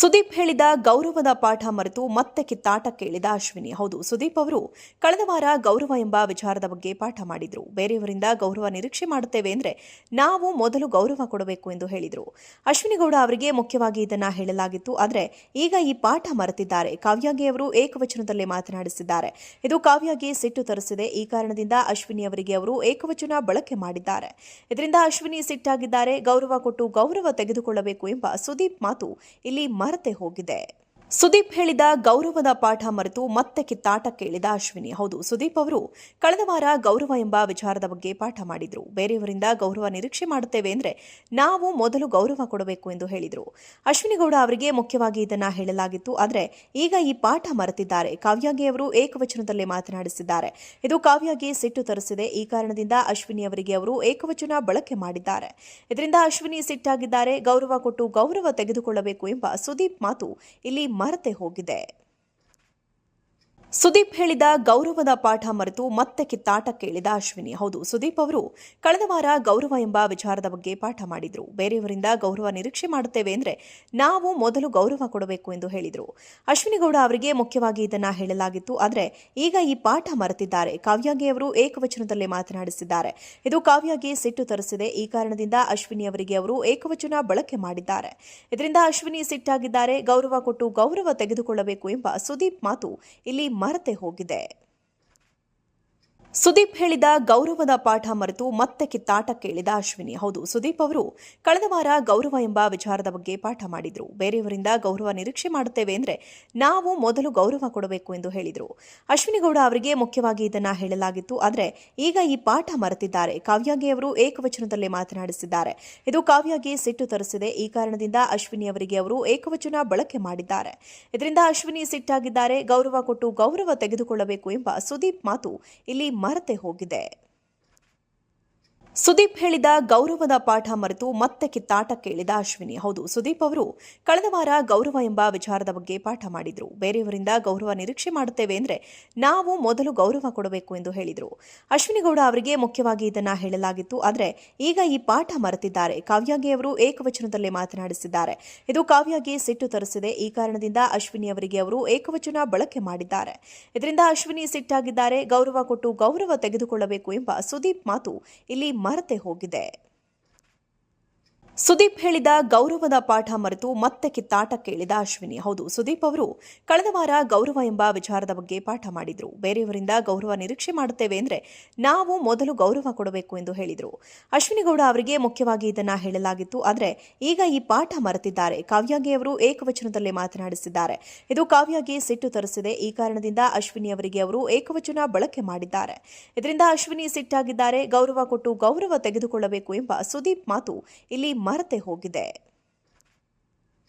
ಸುದೀಪ್ ಹೇಳಿದ ಗೌರವದ ಪಾಠ ಮರೆತು ಮತ್ತೆ ಕಿತ್ತಾಟ ಕೇಳಿದ ಅಶ್ವಿನಿ. ಹೌದು, ಸುದೀಪ್ ಅವರು ಕಳೆದ ವಾರ ಗೌರವ ಎಂಬ ವಿಚಾರದ ಬಗ್ಗೆ ಪಾಠ ಮಾಡಿದ್ರು. ಬೇರೆಯವರಿಂದ ಗೌರವ ನಿರೀಕ್ಷೆ ಮಾಡುತ್ತೇವೆ ಅಂದ್ರೆ ನಾವು ಮೊದಲು ಗೌರವ ಕೊಡಬೇಕು ಎಂದು ಹೇಳಿದರು. ಅಶ್ವಿನಿ ಗೌಡ ಅವರಿಗೆ ಮುಖ್ಯವಾಗಿ ಇದನ್ನ ಹೇಳಲಾಗಿತ್ತು. ಆದರೆ ಈಗ ಈ ಪಾಠ ಮರೆತಿದ್ದಾರೆ. ಕಾವ್ಯಾಗೆ ಅವರು ಏಕವಚನದಲ್ಲಿ ಮಾತನಾಡಿಸಿದ್ದಾರೆ. ಇದು ಕಾವ್ಯಾಗೆ ಸಿಟ್ಟು ತರಿಸಿದೆ. ಈ ಕಾರಣದಿಂದ ಅಶ್ವಿನಿ ಅವರಿಗೆ ಅವರು ಏಕವಚನ ಬಳಕೆ ಮಾಡಿದ್ದಾರೆ. ಇದರಿಂದ ಅಶ್ವಿನಿ ಸಿಟ್ಟಾಗಿದ್ದಾರೆ. ಗೌರವ ಕೊಟ್ಟು ಗೌರವ ತೆಗೆದುಕೊಳ್ಳಬೇಕು ಎಂಬ ಸುದೀಪ್ ಮಾತು ಇಲ್ಲಿ ಮರೆತೆ ಹೋಗಿದೆ. ಸುದೀಪ್ ಹೇಳಿದ ಗೌರವದ ಪಾಠ ಮರೆತು ಮತ್ತೆ ಕಿತ್ತಾಟ ಕೇಳಿದ ಅಶ್ವಿನಿ. ಹೌದು, ಸುದೀಪ್ ಅವರು ಕಳೆದ ವಾರ ಗೌರವ ಎಂಬ ವಿಚಾರದ ಬಗ್ಗೆ ಪಾಠ ಮಾಡಿದ್ರು. ಬೇರೆಯವರಿಂದ ಗೌರವ ನಿರೀಕ್ಷೆ ಮಾಡುತ್ತೇವೆ ಅಂದ್ರೆ ನಾವು ಮೊದಲು ಗೌರವ ಕೊಡಬೇಕು ಎಂದು ಹೇಳಿದರು. ಅಶ್ವಿನಿ ಗೌಡ ಅವರಿಗೆ ಮುಖ್ಯವಾಗಿ ಇದನ್ನ ಹೇಳಲಾಗಿತ್ತು. ಆದರೆ ಈಗ ಈ ಪಾಠ ಮರೆತಿದ್ದಾರೆ. ಕಾವ್ಯಾಗೆ ಅವರು ಏಕವಚನದಲ್ಲಿ ಮಾತನಾಡಿಸಿದ್ದಾರೆ. ಇದು ಕಾವ್ಯಾಗೆ ಸಿಟ್ಟು ತರಿಸಿದೆ. ಈ ಕಾರಣದಿಂದ ಅಶ್ವಿನಿ ಅವರಿಗೆ ಅವರು ಏಕವಚನ ಬಳಕೆ ಮಾಡಿದ್ದಾರೆ. ಇದರಿಂದ ಅಶ್ವಿನಿ ಸಿಟ್ಟಾಗಿದ್ದಾರೆ. ಗೌರವ ಕೊಟ್ಟು ಗೌರವ ತೆಗೆದುಕೊಳ್ಳಬೇಕು ಎಂಬ ಸುದೀಪ್ ಮಾತು ಇಲ್ಲಿ ಮರೆತೆ ಹೋಗಿದೆ. ಸುದೀಪ್ ಹೇಳಿದ ಗೌರವದ ಪಾಠ ಮರೆತು ಮತ್ತೆ ಕಿತ್ತಾಟ ಕೇಳಿದ ಅಶ್ವಿನಿ. ಹೌದು, ಸುದೀಪ್ ಅವರು ಕಳೆದ ವಾರ ಗೌರವ ಎಂಬ ವಿಚಾರದ ಬಗ್ಗೆ ಪಾಠ ಮಾಡಿದ್ರು. ಬೇರೆಯವರಿಂದ ಗೌರವ ನಿರೀಕ್ಷೆ ಮಾಡುತ್ತೇವೆ ಅಂದ್ರೆ ನಾವು ಮೊದಲು ಗೌರವ ಕೊಡಬೇಕು ಎಂದು ಹೇಳಿದರು. ಅಶ್ವಿನಿ ಗೌಡ ಅವರಿಗೆ ಮುಖ್ಯವಾಗಿ ಇದನ್ನ ಹೇಳಲಾಗಿತ್ತು. ಆದರೆ ಈಗ ಈ ಪಾಠ ಮರೆತಿದ್ದಾರೆ. ಕಾವ್ಯಾಗೆ ಅವರು ಏಕವಚನದಲ್ಲಿ ಮಾತನಾಡಿಸಿದ್ದಾರೆ. ಇದು ಕಾವ್ಯಾಗೆ ಸಿಟ್ಟು ತರಿಸಿದೆ. ಈ ಕಾರಣದಿಂದ ಅಶ್ವಿನಿ ಅವರಿಗೆ ಅವರು ಏಕವಚನ ಬಳಕೆ ಮಾಡಿದ್ದಾರೆ. ಇದರಿಂದ ಅಶ್ವಿನಿ ಸಿಟ್ಟಾಗಿದ್ದಾರೆ. ಗೌರವ ಕೊಟ್ಟು ಗೌರವ ತೆಗೆದುಕೊಳ್ಳಬೇಕು ಎಂಬ ಸುದೀಪ್ ಮಾತು ಇಲ್ಲಿ ಮರೆತೆ ಹೋಗಿದೆ. ಸುದೀಪ್ ಹೇಳಿದ ಗೌರವದ ಪಾಠ ಮರೆತು ಮತ್ತೆ ಕಿತ್ತಾಟ ಕೇಳಿದ ಅಶ್ವಿನಿ. ಹೌದು, ಸುದೀಪ್ ಅವರು ಕಳೆದ ವಾರ ಗೌರವ ಎಂಬ ವಿಚಾರದ ಬಗ್ಗೆ ಪಾಠ ಮಾಡಿದ್ರು. ಬೇರೆಯವರಿಂದ ಗೌರವ ನಿರೀಕ್ಷೆ ಮಾಡುತ್ತೇವೆ ಅಂದ್ರೆ ನಾವು ಮೊದಲು ಗೌರವ ಕೊಡಬೇಕು ಎಂದು ಹೇಳಿದರು. ಅಶ್ವಿನಿ ಗೌಡ ಅವರಿಗೆ ಮುಖ್ಯವಾಗಿ ಇದನ್ನ ಹೇಳಲಾಗಿತ್ತು. ಆದರೆ ಈಗ ಈ ಪಾಠ ಮರೆತಿದ್ದಾರೆ. ಕಾವ್ಯಾಗಿ ಅವರು ಏಕವಚನದಲ್ಲಿ ಮಾತನಾಡಿಸಿದ್ದಾರೆ. ಇದು ಕಾವ್ಯಾಗಿ ಸಿಟ್ಟು ತರಿಸಿದೆ. ಈ ಕಾರಣದಿಂದ ಅಶ್ವಿನಿ ಅವರಿಗೆ ಅವರು ಏಕವಚನ ಬಳಕೆ ಮಾಡಿದ್ದಾರೆ. ಇದರಿಂದ ಅಶ್ವಿನಿ ಸಿಟ್ಟಾಗಿದ್ದಾರೆ. ಗೌರವ ಕೊಟ್ಟು ಗೌರವ ತೆಗೆದುಕೊಳ್ಳಬೇಕು ಎಂಬ ಸುದೀಪ್ ಮಾತು ಇಲ್ಲಿ ಮರೆತೆ ಹೋಗಿದೆ. ಸುದೀಪ್ ಹೇಳಿದ ಗೌರವದ ಪಾಠ ಮರೆತು ಮತ್ತೆ ಕಿತ್ತಾಟ ಕೇಳಿದ ಅಶ್ವಿನಿ. ಹೌದು, ಸುದೀಪ್ ಅವರು ಕಳೆದ ವಾರ ಗೌರವ ಎಂಬ ವಿಚಾರದ ಬಗ್ಗೆ ಪಾಠ ಮಾಡಿದ್ರು. ಬೇರೆಯವರಿಂದ ಗೌರವ ನಿರೀಕ್ಷೆ ಮಾಡುತ್ತೇವೆ ಅಂದ್ರೆ ನಾವು ಮೊದಲು ಗೌರವ ಕೊಡಬೇಕು ಎಂದು ಹೇಳಿದರು. ಅಶ್ವಿನಿ ಗೌಡ ಅವರಿಗೆ ಮುಖ್ಯವಾಗಿ ಇದನ್ನ ಹೇಳಲಾಗಿತ್ತು. ಆದರೆ ಈಗ ಈ ಪಾಠ ಮರೆತಿದ್ದಾರೆ. ಕಾವ್ಯಾಗಿ ಅವರು ಏಕವಚನದಲ್ಲೇ ಮಾತನಾಡಿಸಿದ್ದಾರೆ. ಇದು ಕಾವ್ಯಾಗಿ ಸಿಟ್ಟು ತರಿಸಿದೆ. ಈ ಕಾರಣದಿಂದ ಅಶ್ವಿನಿ ಅವರಿಗೆ ಅವರು ಏಕವಚನ ಬಳಕೆ ಮಾಡಿದ್ದಾರೆ. ಇದರಿಂದ ಅಶ್ವಿನಿ ಸಿಟ್ಟಾಗಿದ್ದಾರೆ. ಗೌರವ ಕೊಟ್ಟು ಗೌರವ ತೆಗೆದುಕೊಳ್ಳಬೇಕು ಎಂಬ ಸುದೀಪ್ ಮಾತು ಇಲ್ಲಿ ಮರೆತೆ ಹೋಗಿದೆ. ಸುದೀಪ್ ಹೇಳಿದ ಗೌರವದ ಪಾಠ ಮರೆತು ಮತ್ತೆ ಕಿತ್ತಾಟ ಕೇಳಿದ ಅಶ್ವಿನಿ. ಹೌದು, ಸುದೀಪ್ ಅವರು ಕಳೆದ ವಾರ ಗೌರವ ಎಂಬ ವಿಚಾರದ ಬಗ್ಗೆ ಪಾಠ ಮಾಡಿದ್ರು. ಬೇರೆಯವರಿಂದ ಗೌರವ ನಿರೀಕ್ಷೆ ಮಾಡುತ್ತೇವೆ ಅಂದ್ರೆ ನಾವು ಮೊದಲು ಗೌರವ ಕೊಡಬೇಕು ಎಂದು ಹೇಳಿದರು. ಅಶ್ವಿನಿ ಗೌಡ ಅವರಿಗೆ ಮುಖ್ಯವಾಗಿ ಇದನ್ನ ಹೇಳಲಾಗಿತ್ತು. ಆದರೆ ಈಗ ಈ ಪಾಠ ಮರೆತಿದ್ದಾರೆ. ಕಾವ್ಯಾಗಿ ಅವರು ಏಕವಚನದಲ್ಲಿ ಮಾತನಾಡಿಸಿದ್ದಾರೆ. ಇದು ಕಾವ್ಯಾಗಿ ಸಿಟ್ಟು ತರಿಸಿದೆ. ಈ ಕಾರಣದಿಂದ ಅಶ್ವಿನಿ ಅವರಿಗೆ ಅವರು ಏಕವಚನ ಬಳಕೆ ಮಾಡಿದ್ದಾರೆ. ಇದರಿಂದ ಅಶ್ವಿನಿ ಸಿಟ್ಟಾಗಿದ್ದಾರೆ. ಗೌರವ ಕೊಟ್ಟು ಗೌರವ ತೆಗೆದುಕೊಳ್ಳಬೇಕು ಎಂಬ ಸುದೀಪ್ ಮಾತು ಇಲ್ಲಿ ಮರೆತೆ ಹೋಗಿದೆ.